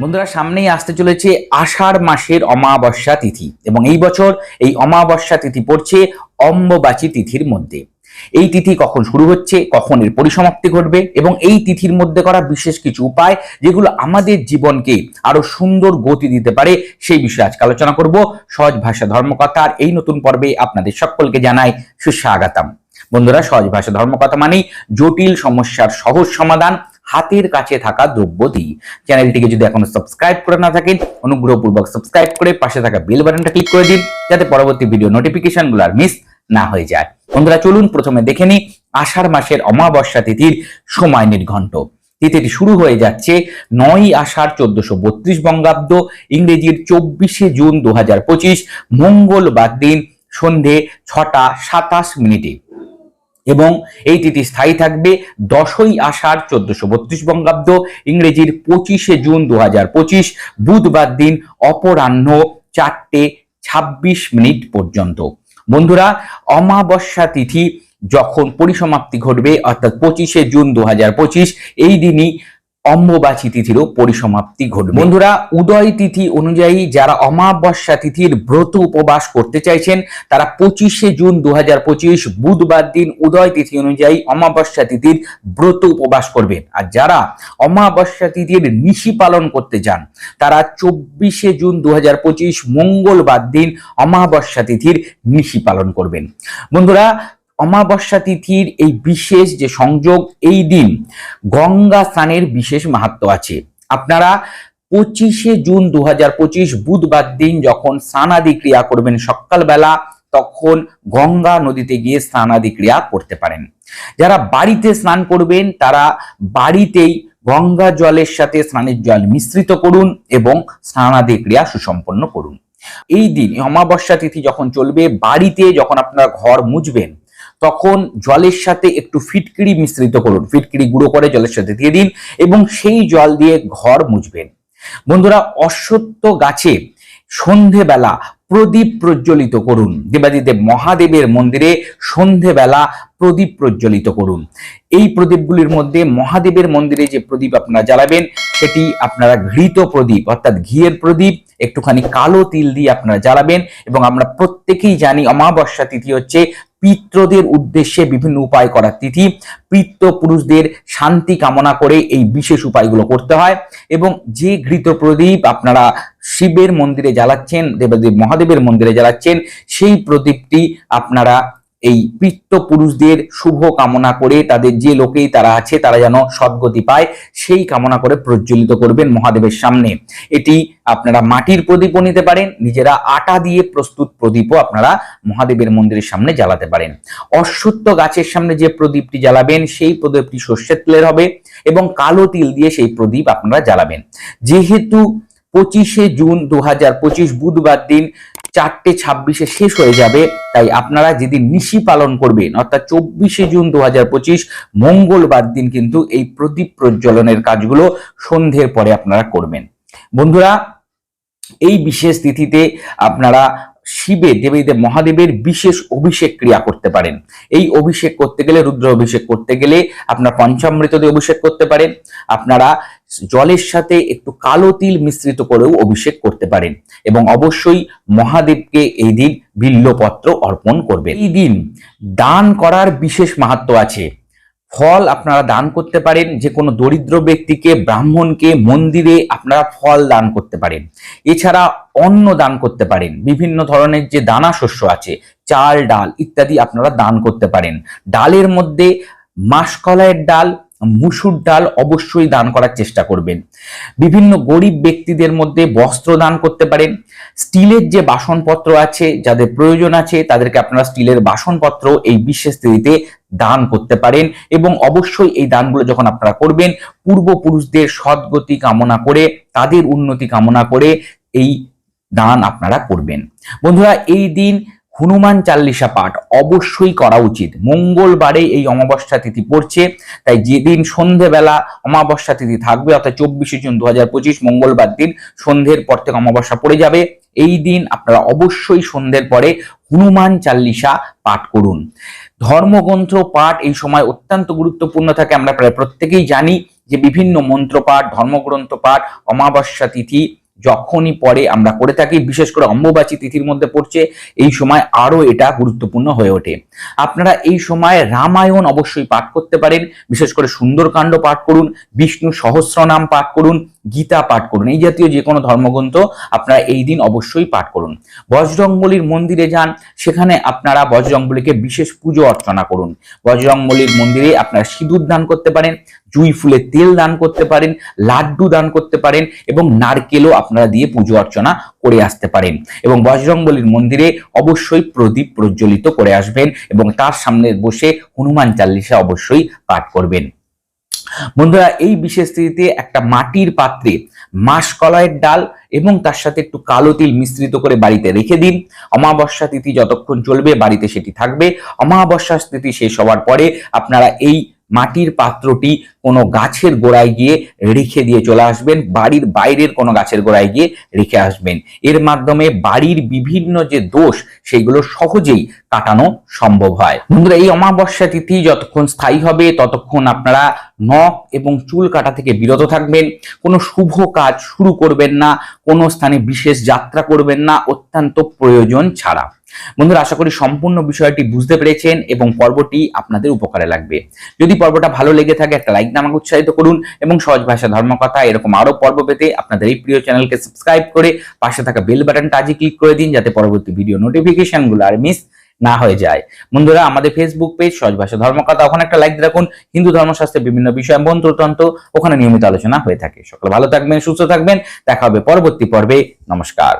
বন্ধুরা, সামনেই আসতে চলেছে আষাঢ় মাসের অমাবস্যা তিথি এবং এই বছর এই অমাবস্যা তিথি পড়ছে অম্ববাচী তিথির মধ্যে। এই তিথি কখন শুরু হচ্ছে, কখন এর পরিসমাপ্তি ঘটবে এবং এই তিথির মধ্যে করা বিশেষ কিছু উপায় যেগুলো আমাদের জীবনকে আরও সুন্দর গতি দিতে পারে, সেই বিষয়ে আজকে আলোচনা করব। সহজ ভাষা ধর্মকথার এই নতুন পর্বে আপনাদের সকলকে জানাই সুস্বাগতম। বন্ধুরা, সহজ ভাষা ধর্মকথা মানেই জটিল সমস্যার সহজ সমাধান। হাতের কাছে থাকা দ্রব্য দিই। চ্যানেলটিকে যদি এখনও সাবস্ক্রাইব করে না থাকেন, অনুগ্রহপূর্বক সাবস্ক্রাইব করে পাশে থাকা বেল বাটনটা ক্লিক করে দিন, যাতে পরবর্তী ভিডিও নোটিফিকেশনগুলো আর মিস না হয়ে যায়। বন্ধুরা, চলুন প্রথমে দেখে নিই আষাঢ় মাসের অমাবস্যা তিথির সময় নির্ঘণ্ট। তিথিটি শুরু হয়ে যাচ্ছে নয় আষাঢ় চোদ্দশো বত্রিশ বঙ্গাব্দ, ইংরেজির চব্বিশে জুন দু হাজার পঁচিশ, মঙ্গলবার দিন সন্ধে ছটা সাতাশ মিনিটে। এবং এই তিথি স্থায়ী থাকবে দশই আষাঢ় চোদ্দশো বত্রিশ বঙ্গাব্দ, ইংরেজির পঁচিশে জুন দু হাজার পঁচিশ, বুধবার দিন অপরাহ্ন চারটে ছাব্বিশ মিনিট পর্যন্ত। বন্ধুরা, অমাবস্যা তিথি যখন পরিসমাপ্তি ঘটবে, অর্থাৎ পঁচিশে জুন দু হাজার পঁচিশ, এই দিনই অম্ববাচী তিথিরও পরিসমাপ্তি ঘটবে। বন্ধুরা, উদয় তিথি অনুযায়ী যারা অমাবস্যা তিথির ব্রত উপবাস করতে চাইছেন, তারা পঁচিশে জুন দু পঁচিশ বুধবার দিন উদয় তিথি অনুযায়ী অমাবস্যা তিথির ব্রত উপবাস করবেন। আর যারা অমাবস্যা তিথির নিশি পালন করতে চান তারা চব্বিশে জুন দু হাজার পঁচিশ মঙ্গলবার দিন অমাবস্যা তিথির নিশি পালন করবেন। বন্ধুরা অমাবস্যা তিথির এই বিশেষ যে সংযোগ, এই দিন গঙ্গা স্নানের বিশেষ মাহাত্ম আছে। আপনারা পঁচিশে জুন দু হাজার পঁচিশ বুধবার দিন যখন স্নানাদি ক্রিয়া করবেন সকালবেলা, তখন গঙ্গা নদীতে গিয়ে স্নানাদি ক্রিয়া করতে পারেন। যারা বাড়িতে স্নান করবেন, তারা বাড়িতেই গঙ্গা জলের সাথে স্নানের জল মিশ্রিত করুন এবং স্নানাদি ক্রিয়া সুসম্পন্ন করুন। এই দিন অমাবস্যা তিথি যখন চলবে, বাড়িতে যখন আপনারা ঘর মুছবেন তখন জলের সাথে একটু ফিটকিরি মিশ্রিত করুন। ফিটকিরি গুঁড়ো করে জলের সাথে দিয়ে দিন এবং সেই জল দিয়ে ঘর মুছবেন। বন্ধুরা, অশ্বত্থ গাছে সন্ধেবেলা প্রদীপ প্রজ্বলিত করুন। দেবাদিদেব মহাদেবের মন্দিরে সন্ধেবেলা প্রদীপ প্রজ্বলিত করুন। এই প্রদীপগুলির মধ্যে মহাদেবের মন্দিরে যে প্রদীপ আপনারা জ্বালাবেন, সেটি আপনারা ঘৃত প্রদীপ, অর্থাৎ ঘিয়ের প্রদীপ, একটুখানি কালো তিল দিয়ে আপনারা জ্বালাবেন এবং আমরা প্রত্যেকেই জানি অমাবস্যা তিথি হচ্ছে পিত্রদের উদ্দেশ্যে বিভিন্ন উপায় করার তিথি। পিত্র পুরুষদের শান্তি কামনা করে এই বিশেষ উপায়গুলো করতে হয় এবং যে ঘৃত প্রদীপ আপনারা শিবের মন্দিরে জ্বালাচ্ছেন, দেবদেব মহাদেবের মন্দিরে জ্বালাচ্ছেন, সেই প্রদীপটি আপনারা এই পিত্ত পুরুষদের শুভ কামনা করে তাদের যে লোকেই তারা আছে, তারা যেন সদ্গতি পায়, সেই কামনা করে প্রজ্বলিত করবেন মহাদেবের সামনে। এটি আপনারা মাটির প্রদীপও নিতে পারেন, নিজেরা আটা দিয়ে প্রস্তুত প্রদীপও আপনারা মহাদেবের মন্দিরের সামনে জ্বালাতে পারেন। অশ্বত্থ গাছের সামনে যে প্রদীপটি জ্বালাবেন, সেই প্রদীপটি সর্ষের তেলের হবে এবং কালো তিল দিয়ে সেই প্রদীপ আপনারা জ্বালাবেন। যেহেতু পঁচিশে জুন দু হাজার পঁচিশ বুধবার দিন চারটে ছাব্বিশে শেষ হয়ে যাবে। তাই আপনারা যেদিন নিশি পালন করবেন, অর্থাৎ চব্বিশে জুন দু হাজার পঁচিশ, মঙ্গলবার দিন কিন্তু এই প্রদীপ প্রজ্বলনের কাজগুলো সন্ধ্যের পরে আপনারা করবেন। বন্ধুরা, এই বিশেষ তিথিতে আপনারা শিবের দেবীদেব মহাদেবের বিশেষ অভিষেক ক্রিয়া করতে পারেন। এই অভিষেক করতে গেলে, রুদ্র অভিষেক করতে গেলে আপনার পঞ্চামৃত দিয়ে অভিষেক করতে পারেন। আপনারা জলের সাথে একটু কালো তিল মিশ্রিত করেও অভিষেক করতে পারেন এবং অবশ্যই মহাদেবকে এই দিন বিল্লপত্র অর্পণ করবেন। এই দিন দান করার বিশেষ মাহাত্ম আছে। ফল আপনারা দান করতে পারেন, যে কোনো দরিদ্র ব্যক্তিকে, ব্রাহ্মণকে, মন্দিরে আপনারা ফল দান করতে পারেন। এছাড়া অন্ন দান করতে পারেন, বিভিন্ন ধরনের যে দানা শস্য আছে, চাল, ডাল ইত্যাদি আপনারা দান করতে পারেন। ডালের মধ্যে মাসকলাইয়ের ডাল মুসুর ডাল অবশ্যই দান করার চেষ্টা করবেন। বিভিন্ন গরিব ব্যক্তিদের মধ্যে বস্ত্র দান করতে পারেন। স্টিলের যে বাসনপত্র আছে, যাদের প্রয়োজন আছে, তাদেরকে আপনারা স্টিলের বাসনপত্র এই বিশেষ তিথিতে দান করতে পারেন এবং অবশ্যই এই দানগুলো যখন আপনারা করবেন, পূর্বপুরুষদের সদ্গতি কামনা করে, তাদের উন্নতি কামনা করে এই দান আপনারা করবেন। বন্ধুরা, এই দিন হনুমান চাল্লিশা পাঠ অবশ্যই করা উচিত। মঙ্গলবারে এই অমাবস্যা তিথি পড়ছে, তাই যেদিন সন্ধেবেলা অমাবস্যা তিথি থাকবে, অর্থাৎ চব্বিশে জুন দু হাজার পঁচিশ, মঙ্গলবার দিন সন্ধ্যের পর থেকে অমাবস্যা পড়ে যাবে। এই দিন আপনারা অবশ্যই সন্ধ্যের পরে হনুমান চাল্লিশা পাঠ করুন। ধর্মগ্রন্থ পাঠ এই সময় অত্যন্ত গুরুত্বপূর্ণ থাকে, আমরা প্রায় প্রত্যেকেই জানি যে বিভিন্ন মন্ত্রপাঠ, ধর্মগ্রন্থ পাঠ, অমাবস্যা তিথি যখনই পরে আমরা করে থাকি, বিশেষ করে অম্বুবাচী তিথির মধ্যে পড়ছে, এই সময় আরও এটা গুরুত্বপূর্ণ হয়ে ওঠে। আপনারা এই সময় রামায়ণ অবশ্যই পাঠ করতে পারেন, বিশেষ করে সুন্দরকাণ্ড পাঠ করুন, বিষ্ণু সহস্রনাম পাঠ করুন, গীতা পাঠ করুন, এই জাতীয় যে কোনো ধর্মগ্রন্থ আপনারা এই দিন অবশ্যই পাঠ করুন। বজরংবলির মন্দিরে যান, সেখানে আপনারা বজরংবলীকে বিশেষ পুজো অর্চনা করুন। বজরংবলির মন্দিরে আপনারা সিঁদুর দান করতে পারেন, জুই ফুলের তেল দান করতে পারেন, লাড্ডু দান করতে পারেন এবং নারকেলও আপনারা দিয়ে পুজো অর্চনা করে আসতে পারেন। এবং বজরংবলির মন্দিরে অবশ্যই প্রদীপ প্রজ্বলিত করে আসবেন এবং তার সামনে বসে হনুমান চাল্লিশা অবশ্যই পাঠ করবেন। বন্ধুরা, এই বিশেষ তিথিতে একটা মাটির পাত্রে মাসকলাইয়ের ডাল এবং তার সাথে একটু কালো তিল মিশ্রিত করে বাড়িতে রেখে দিন। অমাবস্যা তিথি যতক্ষণ চলবে, বাড়িতে সেটি থাকবে। অমাবস্যা তিথি শেষ হওয়ার পরে আপনারা এই মাটির পাত্রটি কোনো গাছের গোড়ায় গিয়ে রেখে দিয়ে চলে আসবেন, বাড়ির বাইরের কোনো গাছের গোড়ায় গিয়ে রেখে আসবেন। এর মাধ্যমে বাড়ির বিভিন্ন যে দোষ, সেগুলো সহজেই কাটানো সম্ভব হয়। বন্ধুরা, এই অমাবস্যা তিথি যতক্ষণ স্থায়ী হবে, ততক্ষণ আপনারা নখ এবং চুল কাটা থেকে বিরত থাকবেন। কোনো শুভ কাজ শুরু করবেন না, কোনো স্থানে বিশেষ যাত্রা করবেন না, অত্যন্ত প্রয়োজন ছাড়া। বন্ধুরা, আশা করি সম্পূর্ণ বিষয়টি বুঝতে পেরেছেন এবং পর্বটি আপনাদের উপকারে লাগবে। যদি পর্বটা ভালো লেগে থাকে, একটা লাইক আমাকে উৎসাহিত করুন এবং সহজ ভাষা ধর্মকথা, এরকম আরও পর্ব পেতে আপনাদের এই প্রিয় চ্যানেলকে সাবস্ক্রাইব করে পাশে থাকা বেল বাটনটা আজই ক্লিক করে দিন, যাতে পরবর্তী ভিডিও নোটিফিকেশনগুলো আর মিস না হয়ে যায়। বন্ধুরা, আমাদের ফেসবুক পেজ সহজ ভাষা ধর্মকথা, ওখানে একটা লাইক রাখুন। হিন্দু ধর্মশাস্ত্রের বিভিন্ন বিষয়, মন্ত্রতন্ত্র, ওখানে নিয়মিত আলোচনা হয়ে থাকে। সকলে ভালো থাকবেন, সুস্থ থাকবেন। দেখা হবে পরবর্তী পর্বে। নমস্কার।